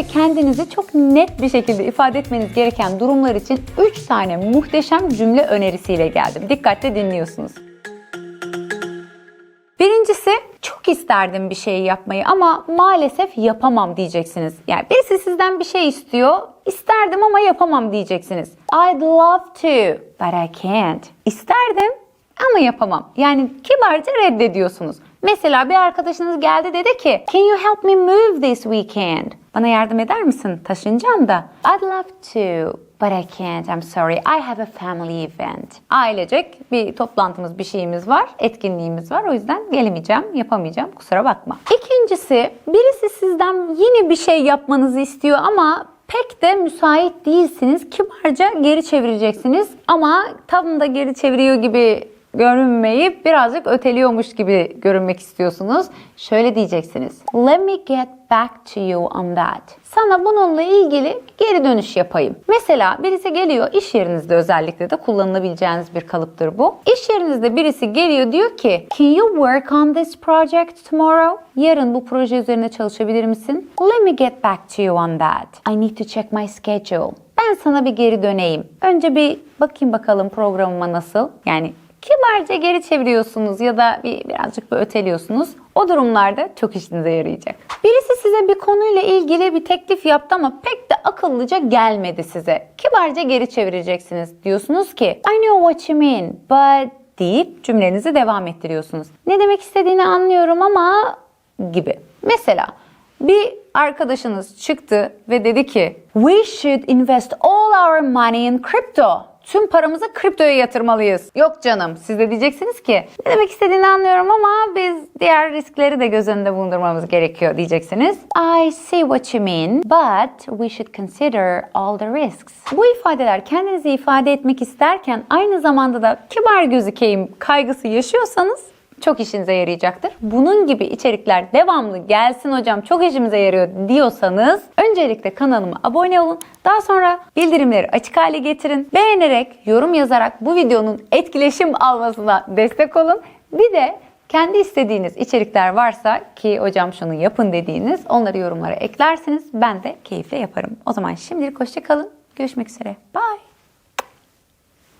ve kendinizi çok net bir şekilde ifade etmeniz gereken durumlar için 3 tane muhteşem cümle önerisiyle geldim. Dikkatle dinliyorsunuz. Birincisi çok isterdim bir şeyi yapmayı ama maalesef yapamam diyeceksiniz. Yani birisi sizden bir şey istiyor, isterdim ama yapamam diyeceksiniz. I'd love to, but I can't. İsterdim ama yapamam. Yani kibarca reddediyorsunuz. Mesela bir arkadaşınız geldi dedi ki Can you help me move this weekend? Bana yardım eder misin? Taşınacağım da. I'd love to. But I can't, I'm sorry. I have a family event. Ailecek bir toplantımız, bir şeyimiz var, etkinliğimiz var. O yüzden gelemeyeceğim, yapamayacağım. Kusura bakma. İkincisi, birisi sizden yine bir şey yapmanızı istiyor ama pek de müsait değilsiniz. Kibarca geri çevireceksiniz ama tam da geri çeviriyor gibi görünmeyip birazcık öteliyormuş gibi görünmek istiyorsunuz. Şöyle diyeceksiniz. Let me get back to you on that. Sana bununla ilgili geri dönüş yapayım. Mesela birisi geliyor iş yerinizde özellikle de kullanılabileceğiniz bir kalıptır bu. İş yerinizde birisi geliyor diyor ki Can you work on this project tomorrow? Yarın bu proje üzerine çalışabilir misin? Let me get back to you on that. I need to check my schedule. Ben sana bir geri döneyim. Önce bir bakayım bakalım programıma nasıl. Yani kibarca geri çeviriyorsunuz ya da bir birazcık bir öteliyorsunuz. O durumlarda çok işinize yarayacak. Birisi size bir konuyla ilgili bir teklif yaptı ama pek de akıllıca gelmedi size. Kibarca geri çevireceksiniz. Diyorsunuz ki I know what you mean but deyip cümlenizi devam ettiriyorsunuz. Ne demek istediğini anlıyorum ama gibi. Mesela bir arkadaşınız çıktı ve dedi ki We should invest all our money in crypto. Tüm paramızı kriptoya yatırmalıyız. Yok canım. Siz de diyeceksiniz ki ne demek istediğini anlıyorum ama biz diğer riskleri de göz önünde bulundurmamız gerekiyor diyeceksiniz. I see what you mean but we should consider all the risks. Bu ifadeler kendinizi ifade etmek isterken aynı zamanda da kibar gözükeyim kaygısı yaşıyorsanız çok işinize yarayacaktır. Bunun gibi içerikler devamlı gelsin hocam çok işimize yarıyor diyorsanız öncelikle kanalıma abone olun. Daha sonra bildirimleri açık hale getirin. Beğenerek, yorum yazarak bu videonun etkileşim almasına destek olun. Bir de kendi istediğiniz içerikler varsa ki hocam şunu yapın dediğiniz onları yorumlara eklersiniz. Ben de keyifle yaparım. O zaman şimdilik hoşça kalın. Görüşmek üzere. Bye.